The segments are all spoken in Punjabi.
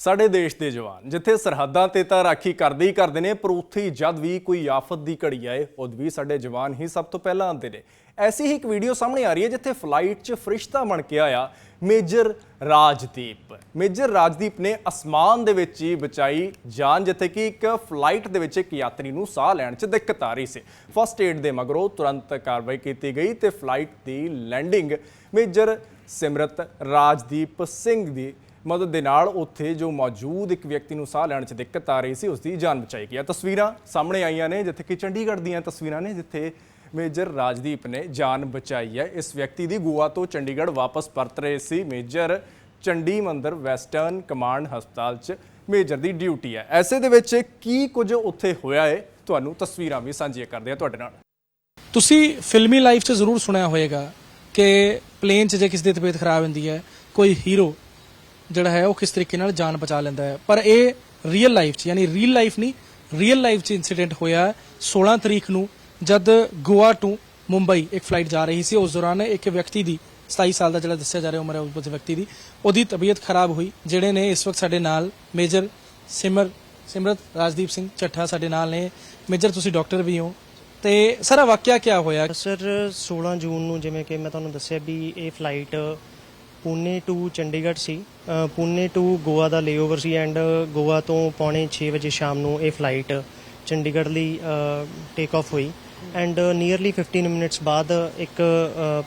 ਸਾਡੇ ਦੇਸ਼ ਦੇ ਜਵਾਨ। ਜਿੱਥੇ ਸਰਹੱਦਾਂ ਤੇ ਤਾਂ ਰਾਖੀ ਕਰਦੇ ਹੀ ਕਰਦੇ ਨੇ, ਪਰ ਉੱਥੇ ਹੀ ਜਦ ਵੀ ਕੋਈ ਆਫਤ ਦੀ ਘੜੀ ਆਏ, ਉਦ ਵੀ ਸਾਡੇ ਜਵਾਨ ਹੀ ਸਭ ਤੋਂ ਪਹਿਲਾਂ ਆਉਂਦੇ ਨੇ। ਐਸੀ ਹੀ ਇੱਕ ਵੀਡੀਓ ਸਾਹਮਣੇ ਆ ਰਹੀ ਹੈ, ਜਿੱਥੇ ਫਲਾਈਟ 'ਚ ਫਰਿਸ਼ਤਾ ਬਣ ਕੇ ਆਇਆ ਮੇਜਰ ਰਾਜਦੀਪ। ਮੇਜਰ ਰਾਜਦੀਪ ਨੇ ਅਸਮਾਨ ਦੇ ਵਿੱਚ ਹੀ ਬਚਾਈ ਜਾਨ, ਜਿੱਥੇ ਕਿ ਇੱਕ ਫਲਾਈਟ ਦੇ ਵਿੱਚ ਇੱਕ ਯਾਤਰੀ ਨੂੰ ਸਾਹ ਲੈਣ 'ਚ ਦਿੱਕਤ ਆ ਰਹੀ ਸੀ। ਫਸਟ ਏਡ ਦੇ ਮਗਰੋਂ ਤੁਰੰਤ ਕਾਰਵਾਈ ਕੀਤੀ ਗਈ ਤੇ ਫਲਾਈਟ ਦੀ ਲੈਂਡਿੰਗ ਮੇਜਰ ਸਿਮਰਤ ਰਾਜਦੀਪ ਸਿੰਘ ਦੀ ਮਦਦ ਦੇ ਨਾਲ ਉੱਥੇ ਜੋ ਮੌਜੂਦ ਇੱਕ ਵਿਅਕਤੀ ਨੂੰ ਸਾਹ ਲੈਣ 'ਚ ਦਿੱਕਤ ਆ ਰਹੀ ਸੀ ਉਸ ਦੀ ਜਾਨ ਬਚਾਈ ਗਈ ਆ। ਤਸਵੀਰਾਂ ਸਾਹਮਣੇ ਆਈਆਂ ਨੇ, ਜਿੱਥੇ ਕਿ ਚੰਡੀਗੜ੍ਹ ਦੀਆਂ ਤਸਵੀਰਾਂ ਨੇ, ਜਿੱਥੇ ਮੇਜਰ ਰਾਜਦੀਪ ਨੇ ਜਾਨ ਬਚਾਈ ਹੈ। ਇਸ ਵਿਅਕਤੀ ਦੀ ਗੋਆ ਤੋਂ ਚੰਡੀਗੜ੍ਹ ਵਾਪਸ ਪਰਤ ਰਹੇ ਸੀ ਮੇਜਰ ਚੰਡੀ ਮੰਦਰ ਵੈਸਟਰਨ ਕਮਾਂਡ ਹਸਪਤਾਲ 'ਚ ਮੇਜਰ ਦੀ ਡਿਊਟੀ ਹੈ। ਐਸੇ ਦੇ ਵਿੱਚ ਕੀ ਕੁਝ ਉੱਥੇ ਹੋਇਆ ਹੈ ਤੁਹਾਨੂੰ ਤਸਵੀਰਾਂ ਵੀ ਸਾਂਝੀਆਂ ਕਰਦੇ ਹਾਂ ਤੁਹਾਡੇ ਨਾਲ। ਤੁਸੀਂ ਫਿਲਮੀ ਲਾਈਫ 'ਚ ਜ਼ਰੂਰ ਸੁਣਿਆ ਹੋਵੇਗਾ ਕਿ ਪਲੇਨ 'ਚ ਜੇ ਕਿਸੇ ਦੀ ਤਬੀਅਤ ਖਰਾਬ ਹੁੰਦੀ ਹੈ, ਕੋਈ ਹੀਰੋ ਜਿਹੜਾ ਹੈ ਉਹ ਕਿਸ ਤਰੀਕੇ ਨਾਲ ਜਾਨ ਬਚਾ ਲੈਂਦਾ ਹੈ। ਪਰ ਇਹ ਰੀਅਲ ਲਾਈਫ 'ਚ, ਯਾਨੀ ਰੀਅਲ ਲਾਈਫ ਨਹੀਂ ਰੀਅਲ ਲਾਈਫ 'ਚ ਇਨਸੀਡੈਂਟ ਹੋਇਆ 16 ਤਰੀਕ ਨੂੰ, ਜਦ ਗੋਆ ਟੂ ਮੁੰਬਈ ਇੱਕ ਫਲਾਈਟ ਜਾ ਰਹੀ ਸੀ। ਉਸ ਦੌਰਾਨ ਇੱਕ ਵਿਅਕਤੀ ਦੀ 27 ਸਾਲ ਦਾ ਜਿਹੜਾ ਦੱਸਿਆ ਜਾ ਰਿਹਾ ਉਮਰ ਹੈ, ਉਸ ਵਿਅਕਤੀ ਦੀ, ਉਹਦੀ ਤਬੀਅਤ ਖਰਾਬ ਹੋਈ। ਜਿਹੜੇ ਨੇ ਇਸ ਵਕਤ ਸਾਡੇ ਨਾਲ ਮੇਜਰ ਸਿਮਰ, ਸਿਮਰਤ ਰਾਜਦੀਪ ਸਿੰਘ ਚੱਠਾ ਸਾਡੇ ਨਾਲ ਨੇ। ਮੇਜਰ, ਤੁਸੀਂ ਡਾਕਟਰ ਵੀ ਹੋ। ਤੇ ਸਾਰਾ ਵਾਕਿਆ ਕੀ ਹੋਇਆ? ਸਰ 16 ਜੂਨ ਨੂੰ ਜਿਵੇਂ ਕਿ ਮੈਂ ਤੁਹਾਨੂੰ ਦੱਸਿਆ ਵੀ ਇਹ ਫਲਾਈਟ ਪੂਨੇ ਟੂ ਚੰਡੀਗੜ੍ਹ ਸੀ। ਅ, ਪੂਨੇ ਟੂ ਗੋਆ ਦਾ ਲੇਓਵਰ ਸੀ ਐਂਡ ਗੋਆ ਤੋਂ ਪੌਣੇ 6 ਵਜੇ ਸ਼ਾਮ ਨੂੰ ਇਹ ਫਲਾਈਟ ਚੰਡੀਗੜ੍ਹ ਲਈ ਟੇਕ ਆਫ ਹੋਈ। ਐਂਡ ਨੀਅਰਲੀ 15 ਮਿੰਟਸ ਬਾਅਦ ਇੱਕ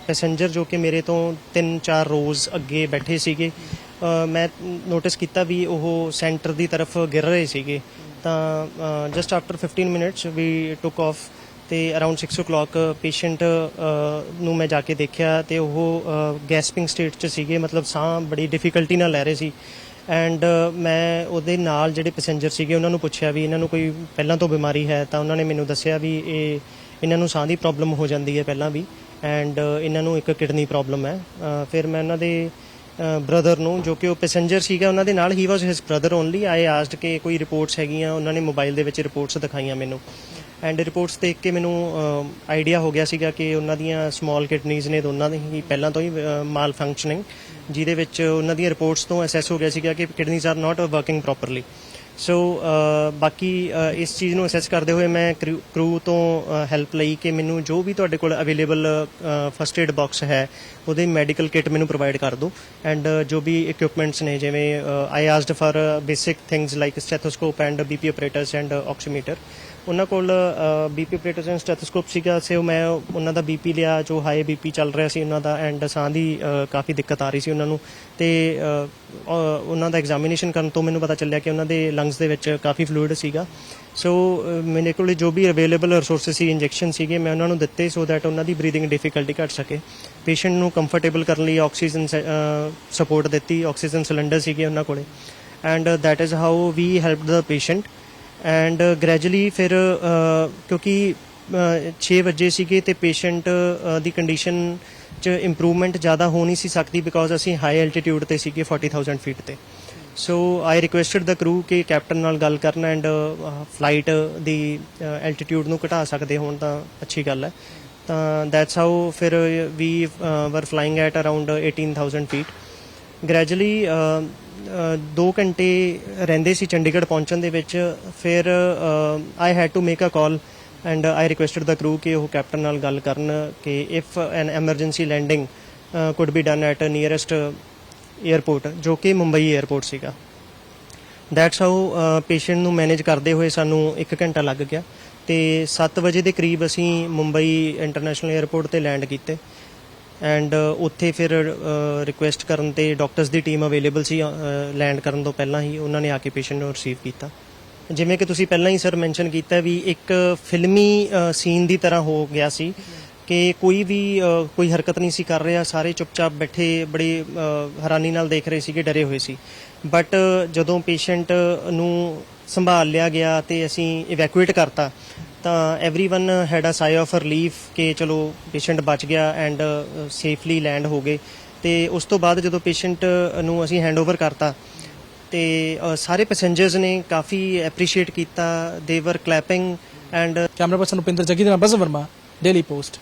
ਪੈਸੇਂਜਰ ਜੋ ਕਿ ਮੇਰੇ ਤੋਂ 3-4 ਰੋਜ਼ ਅੱਗੇ ਬੈਠੇ ਸੀਗੇ ਅ, ਮੈਂ ਨੋਟਿਸ ਕੀਤਾ ਵੀ ਉਹ ਸੈਂਟਰ ਦੀ ਤਰਫ ਗਿਰ ਰਹੇ ਸੀਗੇ। ਤਾਂ just after 15 minutes we took off ਤੇ around 6 o'clock uh, patient uh, ਨੂੰ ਮੈਂ ਜਾ ਕੇ ਦੇਖਿਆ ਤੇ ਉਹ uh, ਗੈਸਪਿੰਗ ਸਟੇਟ 'ਚ ਸੀਗੇ, ਮਤਲਬ ਸਾਹ ਬੜੀ ਡਿਫਿਕਲਟੀ ਨਾਲ ਲੈ ਰਹੇ ਸੀ। ਐਂਡ ਮੈਂ ਉਹਦੇ ਨਾਲ ਜਿਹੜੇ ਪੈਸੇਂਜਰ ਸੀਗੇ, ਉਹਨਾਂ ਨੂੰ ਪੁੱਛਿਆ ਵੀ ਇਹਨਾਂ ਨੂੰ ਕੋਈ ਪਹਿਲਾਂ ਤੋਂ ਬਿਮਾਰੀ ਹੈ ਤਾਂ ਉਹਨਾਂ ਨੇ ਮੈਨੂੰ ਦੱਸਿਆ ਵੀ ਇਹ, ਇਹਨਾਂ ਨੂੰ ਸਾਹ ਦੀ ਪ੍ਰੋਬਲਮ ਹੋ ਜਾਂਦੀ ਹੈ ਪਹਿਲਾਂ ਵੀ। ਐਂਡ ਇਹਨਾਂ ਨੂੰ ਇੱਕ ਕਿਡਨੀ ਪ੍ਰੋਬਲਮ ਹੈ। ਫਿਰ ਮੈਂ ਉਹਨਾਂ ਦੇ ਬ੍ਰਦਰ ਨੂੰ, ਜੋ ਕਿ ਉਹ ਪੈਸੇਂਜਰ ਸੀਗਾ, ਉਹਨਾਂ ਦੇ ਨਾਲ ਹੀ was his brother only I asked ਕਿ ਕੋਈ ਰਿਪੋਰਟਸ ਹੈਗੀਆਂ, ਉਹਨਾਂ ਨੇ ਮੋਬਾਈਲ ਦੇ ਵਿੱਚ ਰਿਪੋਰਟਸ ਦਿਖਾਈਆਂ ਮੈਨੂੰ। ਐਂਡ ਰਿਪੋਰਟਸ ਦੇਖ ਕੇ ਮੈਨੂੰ ਆਈਡੀਆ ਹੋ ਗਿਆ ਸੀਗਾ ਕਿ ਉਹਨਾਂ ਦੀਆਂ ਸਮਾਲ ਕਿਡਨੀਜ਼ ਨੇ ਦੋਨਾਂ ਦੇ ਹੀ ਪਹਿਲਾਂ ਤੋਂ ਹੀ ਮਾਲ ਫੰਕਸ਼ਨਿੰਗ ਜਿਹਦੇ ਵਿੱਚ ਉਹਨਾਂ ਦੀਆਂ ਰਿਪੋਰਟਸ ਤੋਂ ਅਸੈਸ ਹੋ ਗਿਆ ਸੀਗਾ ਕਿ kidneys are not working properly so ਬਾਕੀ ਇਸ ਚੀਜ਼ ਨੂੰ ਅਸੈਸ ਕਰਦੇ ਹੋਏ ਮੈਂ ਕਰੂ ਤੋਂ ਹੈਲਪ ਲਈ ਕਿ ਮੈਨੂੰ ਜੋ ਵੀ ਤੁਹਾਡੇ ਕੋਲ ਅਵੇਲੇਬਲ ਫਸਟ ਏਡ ਬਾਕਸ ਹੈ, ਉਹਦੇ ਮੈਡੀਕਲ ਕਿਟ ਮੈਨੂੰ ਪ੍ਰੋਵਾਈਡ ਕਰ ਦਿਓ। ਐਂਡ ਜੋ ਵੀ ਇਕਵਿਪਮੈਂਟਸ ਨੇ, ਜਿਵੇਂ I asked for basic things like stethoscope and BP operators and oximeter ਉਹਨਾਂ ਕੋਲ ਬੀਪੀ ਆਪਰੇਟਰਸ ਐਂਡ ਸਟੈਥੋਸਕੋਪ ਸੀਗਾ, ਸੇ ਮੈਂ ਉਹਨਾਂ ਦਾ ਬੀਪੀ ਲਿਆ, ਜੋ ਹਾਈ ਬੀਪੀ ਚੱਲ ਰਿਹਾ ਸੀ ਉਹਨਾਂ ਦਾ ਐਂਡ ਸਾਹ ਦੀ ਕਾਫੀ ਦਿੱਕਤ ਆ ਰਹੀ ਸੀ ਉਹਨਾਂ ਨੂੰ। ਤੇ ਉਹਨਾਂ ਦਾ ਐਗਜ਼ਾਮੀਨੇਸ਼ਨ ਕਰਨ ਤੋਂ ਮੈਨੂੰ ਪਤਾ ਚੱਲਿਆ ਕਿ ਉਹਨਾਂ ਦੇ ਲੰਗਸ ਦੇ ਵਿੱਚ ਕਾਫੀ ਫਲੂਇਡ ਸੀਗਾ। ਸੋ ਮੇਰੇ ਕੋਲ ਜੋ ਵੀ ਅਵੇਲੇਬਲ ਰਿਸੋਰਸਸ ਸੀ ਇੰਜੈਕਸ਼ਨ ਸੀਗੇ, ਮੈਂ ਉਹਨਾਂ ਨੂੰ ਦਿੱਤੇ ਸੋ ਦੈਟ ਉਹਨਾਂ ਦੀ ਬਰੀਥਿੰਗ ਡਿਫਿਕਲਟੀ ਘਟ ਸਕੇ। ਪੇਸ਼ੈਂਟ ਨੂੰ ਕੰਫਰਟੇਬਲ ਕਰਨ ਲਈ ਆਕਸੀਜਨ ਸਪੋਰਟ ਦਿੱਤੀ ਆਕਸੀਜਨ ਸਿਲੰਡਰ ਸੀਗੇ ਉਹਨਾਂ ਕੋਲੇ। And that is how we helped the patient and gradually uh, ਫਿਰ uh, ਕਿਉਂਕਿ uh, 6 ਵਜੇ ਸੀਗੇ ਤੇ ਪੇਸ਼ੈਂਟ ਦੀ ਕੰਡੀਸ਼ਨ ਚ ਇੰਪਰੂਵਮੈਂਟ ਜ਼ਿਆਦਾ ਹੋ ਨਹੀਂ ਸੀ ਸਕਦੀ ਬਿਕੋਜ਼ ਅਸੀਂ ਹਾਈ ਐਲਟੀਟਿਊਡ ਤੇ ਸੀਗੇ 40000 ਫੀਟ ਤੇ। ਸੋ ਆਈ ਰਿਕੁਐਸਟਡ ਦਾ ਕਰੂ ਕਿ ਕੈਪਟਨ ਨਾਲ ਗੱਲ ਕਰਨ ਐਂਡ ਫਲਾਈਟ ਦੀ ਐਲਟੀਟਿਊਡ ਨੂੰ ਘਟਾ ਸਕਦੇ ਹੋਣ ਤਾਂ ਅੱਛੀ ਗੱਲ ਹੈ। ਤਾਂ ਦੈਟਸ ਹਾਊ ਫਿਰ ਵੀ were flying at around 18000 feet gradually 2 ਘੰਟੇ ਰਹਿੰਦੇ ਸੀ ਚੰਡੀਗੜ੍ਹ ਪਹੁੰਚਣ ਦੇ ਵਿੱਚ। ਫਿਰ I had to make a call and I requested the crew ਕਿ ਉਹ ਕੈਪਟਨ ਨਾਲ ਗੱਲ ਕਰਨ ਕਿ if an emergency landing could be done at nearest airport ਜੋ ਕਿ ਮੁੰਬਈ 에ਅਰਪੋਰਟ ਸੀਗਾ ਦੈਟਸ ਹਾਊ ਪੇਸ਼ੈਂਟ ਨੂੰ ਮੈਨੇਜ ਕਰਦੇ ਹੋਏ ਸਾਨੂੰ ਇੱਕ ਘੰਟਾ ਲੱਗ ਗਿਆ ਤੇ 7 ਵਜੇ ਦੇ ਕਰੀਬ ਅਸੀਂ ਮੁੰਬਈ ਇੰਟਰਨੈਸ਼ਨਲ 에ਅਰਪੋਰਟ ਤੇ ਲੈਂਡ ਕੀਤੇ। ਐਂਡ uh, ਉੱਥੇ ਫਿਰ ਰਿਕੁਐਸਟ ਕਰਨ ਤੇ ਡਾਕਟਰਸ ਦੀ ਟੀਮ ਅਵੇਲੇਬਲ ਸੀ ਲੈਂਡ ਕਰਨ ਤੋਂ ਪਹਿਲਾਂ ਹੀ ਉਹਨਾਂ ਨੇ ਆ ਕੇ ਪੇਸ਼ੈਂਟ ਨੂੰ ਰਿਸੀਵ ਕੀਤਾ। ਜਿਵੇਂ ਕਿ ਤੁਸੀਂ ਪਹਿਲਾਂ ਹੀ ਸਰ ਮੈਂਸ਼ਨ ਕੀਤਾ ਵੀ ਇੱਕ ਫਿਲਮੀ ਸੀਨ ਦੀ ਤਰ੍ਹਾਂ ਹੋ ਗਿਆ ਸੀ ਕਿ ਕੋਈ ਵੀ ਕੋਈ ਹਰਕਤ ਨਹੀਂ ਸੀ ਕਰ ਰਿਹਾ। ਸਾਰੇ ਚੁੱਪਚਾਪ ਬੈਠੇ, ਬੜੀ ਹੈਰਾਨੀ ਨਾਲ ਦੇਖ ਰਹੇ ਸੀਗੇ, ਡਰੇ ਹੋਏ ਸੀ। ਬਟ ਜਦੋਂ ਪੇਸ਼ੈਂਟ ਨੂੰ ਸੰਭਾਲ ਲਿਆ ਗਿਆ ਤੇ ਅਸੀਂ ਇਵੈਕੂਏਟ ਕਰਤਾ ਤਾਂ everyone had a sigh of relief ਕਿ ਚਲੋ ਪੇਸ਼ੈਂਟ ਬਚ ਗਿਆ ਐਂਡ ਸੇਫਲੀ ਲੈਂਡ ਹੋ ਗਏ ਤੇ ਉਸ ਤੋਂ ਬਾਅਦ ਜਦੋਂ ਪੇਸ਼ੈਂਟ ਨੂੰ ਅਸੀਂ ਹੈਂਡਓਵਰ ਕਰਤਾ ਤੇ ਅ, ਸਾਰੇ ਪੈਸੇਂਜਰਸ ਨੇ ਕਾਫੀ ਐਪਰੀਸ਼ੀਏਟ ਕੀਤਾ they were clapping and camera person Upinder Jaggi ਦੇ ਨਾਲ ਬਸ ਵਰਮਾ ਡੇਲੀ ਪੋਸਟ